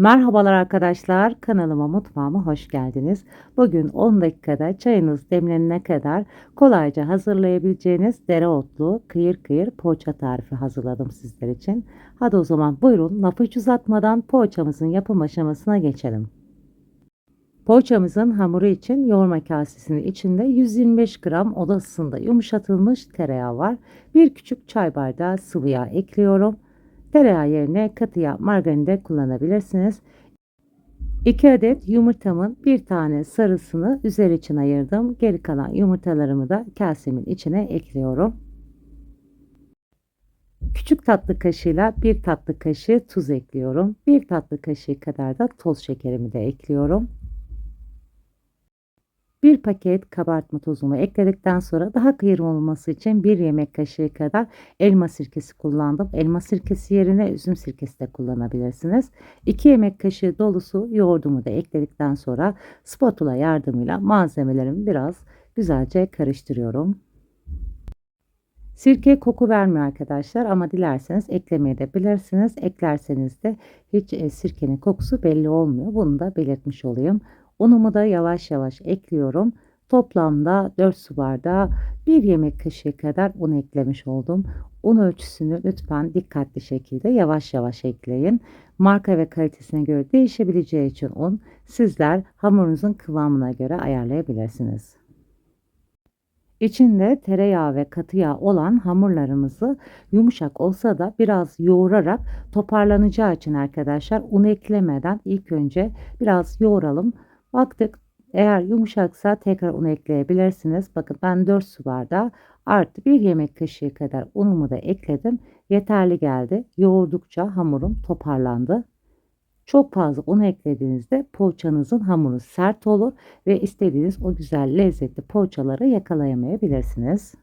Merhabalar arkadaşlar kanalıma mutfağıma hoş geldiniz. Bugün 10 dakikada çayınız demlenene kadar kolayca hazırlayabileceğiniz dereotlu kıyır kıyır poğaça tarifi hazırladım sizler için. Hadi o zaman buyurun lafı hiç uzatmadan poğaçamızın yapım aşamasına geçelim. Poğaçamızın hamuru için yoğurma kasesinin içinde 125 gram oda ısısında yumuşatılmış tereyağı var. Bir küçük çay bardağı sıvı yağ ekliyorum. Tereyağı yerine katı yağ margarin de kullanabilirsiniz. 2 adet yumurtamın bir tane sarısını üzeri için ayırdım. Geri kalan yumurtalarımı da kasemin içine ekliyorum. Küçük tatlı kaşığıyla bir tatlı kaşığı tuz ekliyorum. Bir tatlı kaşığı kadar da toz şekerimi de ekliyorum. Bir paket kabartma tozumu ekledikten sonra daha kıyır olması için bir yemek kaşığı kadar elma sirkesi kullandım. Elma sirkesi yerine üzüm sirkesi de kullanabilirsiniz. 2 yemek kaşığı dolusu yoğurdumu da ekledikten sonra spatula yardımıyla malzemelerimi biraz güzelce karıştırıyorum. Sirke koku vermiyor arkadaşlar ama dilerseniz eklemeye de bilirsiniz. Eklerseniz de hiç e, sirkenin kokusu belli olmuyor. Bunu da belirtmiş olayım. Unumu da yavaş yavaş ekliyorum. Toplamda 4 su bardağı 1 yemek kaşığı kadar un eklemiş oldum. Un ölçüsünü lütfen dikkatli şekilde yavaş yavaş ekleyin. Marka ve kalitesine göre değişebileceği için un sizler hamurunuzun kıvamına göre ayarlayabilirsiniz. İçinde tereyağı ve katı yağ olan hamurlarımızı yumuşak olsa da biraz yoğurarak toparlanacağı için arkadaşlar un eklemeden ilk önce biraz yoğuralım. Baktık eğer yumuşaksa tekrar un ekleyebilirsiniz. Bakın ben 4 su bardağı artı 1 yemek kaşığı kadar unumu da ekledim. Yeterli geldi. Yoğurdukça hamurum toparlandı. Çok fazla un eklediğinizde poğaçanızın hamuru sert olur ve istediğiniz o güzel lezzetli poğaçaları yakalayamayabilirsiniz.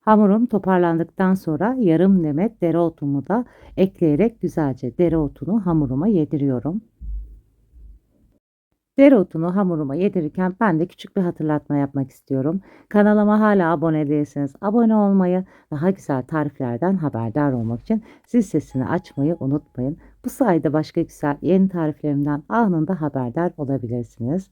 Hamurum toparlandıktan sonra yarım demet dereotumu da ekleyerek güzelce dereotunu hamuruma yediriyorum. Dereotunu hamuruma yedirirken ben de küçük bir hatırlatma yapmak istiyorum. Kanalıma hala abone değilseniz abone olmayı, daha güzel tariflerden haberdar olmak için zil sesini açmayı unutmayın. Bu sayede başka güzel yeni tariflerimden anında haberdar olabilirsiniz.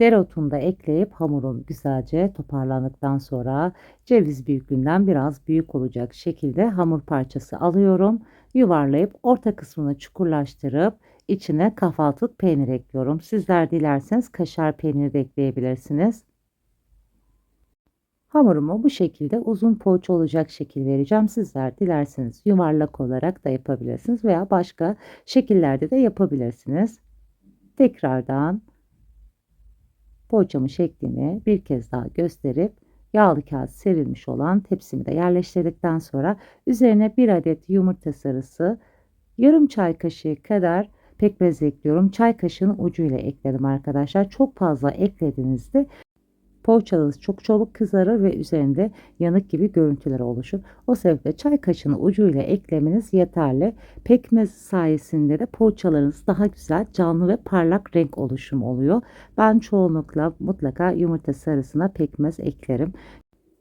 Dereotunu da ekleyip hamurum güzelce toparlandıktan sonra ceviz büyüklüğünden biraz büyük olacak şekilde hamur parçası alıyorum. Yuvarlayıp orta kısmını çukurlaştırıp içine kahvaltılık peynir ekliyorum. Sizler dilerseniz kaşar peyniri de ekleyebilirsiniz. Hamurumu bu şekilde uzun poğaça olacak şekil vereceğim. Sizler dilerseniz yuvarlak olarak da yapabilirsiniz veya başka şekillerde de yapabilirsiniz. Tekrardan poğaçamın şeklini bir kez daha gösterip yağlı kağıt serilmiş olan tepsimi de yerleştirdikten sonra üzerine bir adet yumurta sarısı, yarım çay kaşığı kadar pekmez ekliyorum. Çay kaşığının ucuyla ekledim arkadaşlar. Çok fazla eklediğinizde poğaçanız çok çabuk kızarır ve üzerinde yanık gibi görüntüler oluşur. O sebeple çay kaşığının ucuyla eklemeniz yeterli. Pekmez sayesinde de poğaçalarınız daha güzel, canlı ve parlak renk oluşum oluyor. Ben çoğunlukla mutlaka yumurta sarısına pekmez eklerim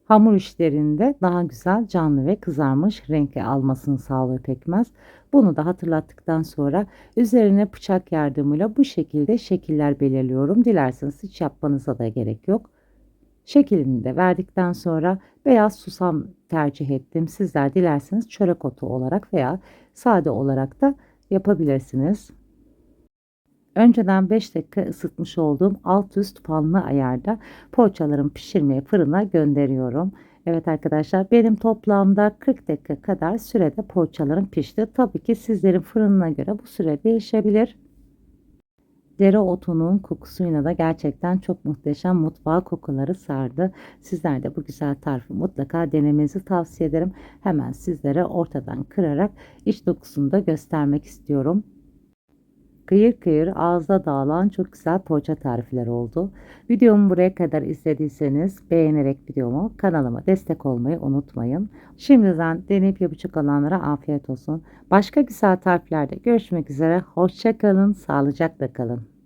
hamur işlerinde daha güzel canlı ve kızarmış renkli almasını sağlıyor pekmez. Bunu da hatırlattıktan sonra üzerine bıçak yardımıyla bu şekilde şekiller belirliyorum. Dilerseniz hiç yapmanıza da gerek yok. Şeklini de verdikten sonra beyaz susam tercih ettim. Sizler dilerseniz çörek otu olarak veya sade olarak da yapabilirsiniz. Önceden 5 dakika ısıtmış olduğum alt üst fanlı ayarda poğaçalarımı pişirmeye fırına gönderiyorum. Evet arkadaşlar benim toplamda 40 dakika kadar sürede poğaçalarım pişti. Tabii ki sizlerin fırınına göre bu süre değişebilir. Dereotunun kokusuyla da gerçekten çok muhteşem mutfağı kokuları sardı. Sizler de bu güzel tarifi mutlaka denemenizi tavsiye ederim. Hemen sizlere ortadan kırarak iç dokusunu da göstermek istiyorum. Kıyır kıyır ağızda dağılan çok güzel poğaça tarifleri oldu. Videomu buraya kadar izlediyseniz beğenerek videomu kanalıma destek olmayı unutmayın. Şimdiden deneyip yapacak olanlara afiyet olsun. Başka güzel tariflerde görüşmek üzere. Hoşçakalın, sağlıcakla kalın.